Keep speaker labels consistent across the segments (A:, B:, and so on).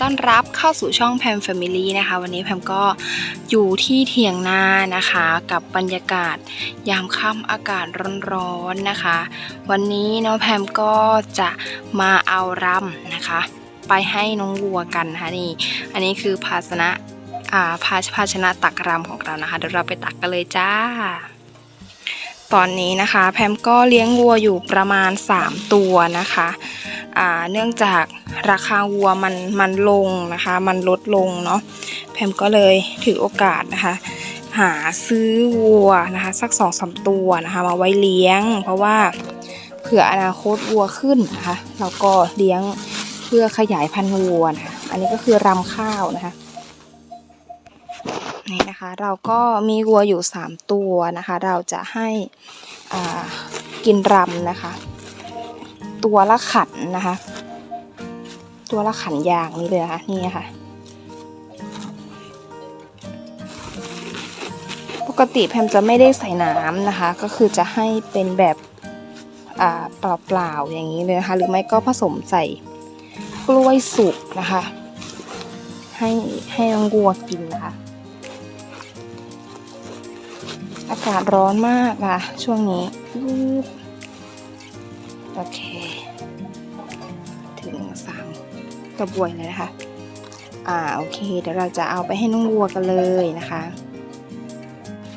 A: ต้อนรับเข้าสู่ช่องแพม Family นะคะ วันนี้แพมก็อยู่ที่เถียงนานะคะ กับบรรยากาศยามค่ำอากาศร้อนๆนะคะ วันนี้น้องแพมก็จะมาเอารำนะคะ ไปให้น้องวัวกันนะคะนี่ อันนี้คือภาชนะอ่าภาภาชนะตักรำของเรานะคะเดี๋ยวเราไปตักกันเลยจ้าตอนนี้นะคะ แพมก็เลี้ยงวัวอยู่ประมาณ 3 ตัวนะคะ เนื่องจากราคาวัวมันมันลงนะคะ มันลดลงเนาะแพมก็เลยถือโอกาสนะคะ หาซื้อวัวนะคะ สักสองสามตัวนะคะ มาไว้เลี้ยง เพราะว่าเผื่ออนาคตวัวขึ้นนะคะแล้วก็เลี้ยงเพื่อขยายพันธุ์วัวนะคะอันนี้ก็คือรำข้าวนะคะนี่นะคะเราก็มีวัวอยู่ 3 ตัวนะคะ เราจะให้อ่ากินรำนะคะ ตัวละขันนะคะ ตัวละขันยางนี่เลยนะคะนี่ค่ะ ปกติแพมจะไม่ได้ใส่น้ำนะคะ ก็คือจะให้เป็นแบบเปล่าๆอย่างนี้เลยนะคะ หรือไม่ก็ผสมใส่กล้วยสุกนะคะ ให้ให้น้องวัวกินนะคะอากาศร้อนมากค่ะช่วงนี้ โอเคถึงสามกระบวยเลยนะคะ อ่าโอเค เดี๋ยวเราจะเอาไปให้น้องวัวกันเลยนะคะ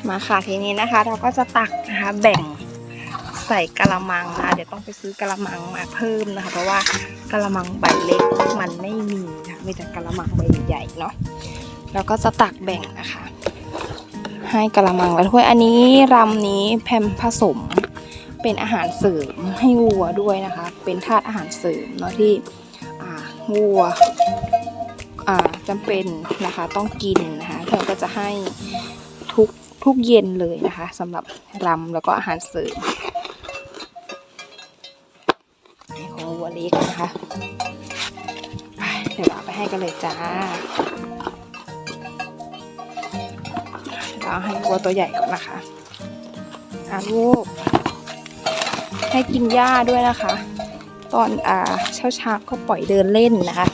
A: มาค่ะทีนี้นะคะ เราก็จะตักนะคะแบ่งใส่กะละมังนะคะเดี๋ยวต้องไปซื้อกะละมังมาเพิ่มนะคะ เพราะว่ากะละมังใบเล็กมันไม่มีนะคะมีแต่กะละมังใบใหญ่เนาะเราก็จะตักแบ่งนะคะ ให้กระมังละถ้วยอันนี้รำนี้แพมผสม เป็นอาหารเสริมให้วัวด้วยนะคะ เป็นธาตุอาหารเสริมเนาะที่วัวอ่าจำเป็นนะคะต้องกินนะคะแพมก็จะให้ทุกทุกเย็นเลยนะคะสำหรับรำแล้วก็อาหารเสริมของวัวเล็กนะคะเดี๋ยวเราเอาไปให้กันเลยจ้าเราให้วัวตัวใหญ่ก่อนนะคะอาลูก ให้กินหญ้าด้วยนะคะ ตอนอ่าเช้าเช้าๆก็ปล่อยเดินเล่นนะคะ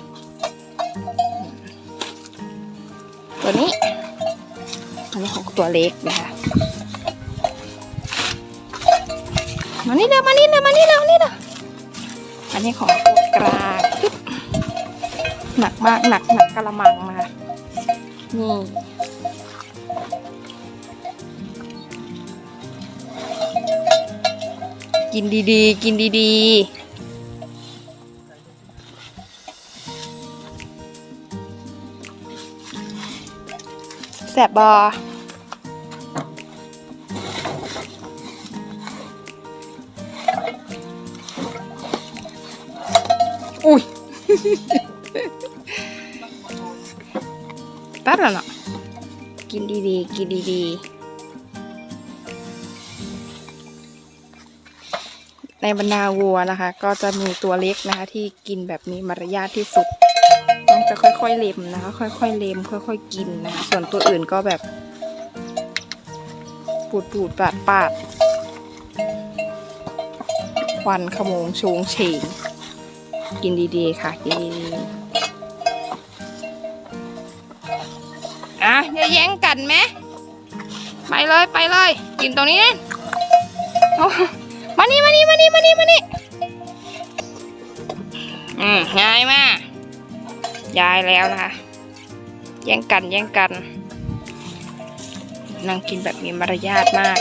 A: ตัวนี้อันนี้ของตัวเล็กนะคะมานี่เร็วมานี่เร็วมานี่เร็วนี่เร็วอันนี้ของตัวกลางหนักมากหนักหนักกะละมังนะคะนี่ กินดีๆ กินดีๆแสบบออุ้ยตัดแล้วเนาะกินดีๆ กินดีๆ ในบรรดาวัวนะคะ ก็จะมีตัวเล็กนะคะ ที่กินแบบมีมารยาทที่สุดต้องจะค่อยๆเล็มนะคะ ค่อยๆเล็มค่อยๆกินนะคะ ส่วนตัวอื่นก็แบบ ปูดปูดปาดปาดควันขโมงชงเฉงกินดีๆค่ะกินดีๆอะอย่าแย่งกันไหมไปเลยไปเลย กินตรงนี้โอ้ มานี่มานี่มานี่มานี่มานี่อืมง่ายมากยายแล้วนะคะ แย่งกันแย่งกันนั่งกินแบบมีมารยาทมาก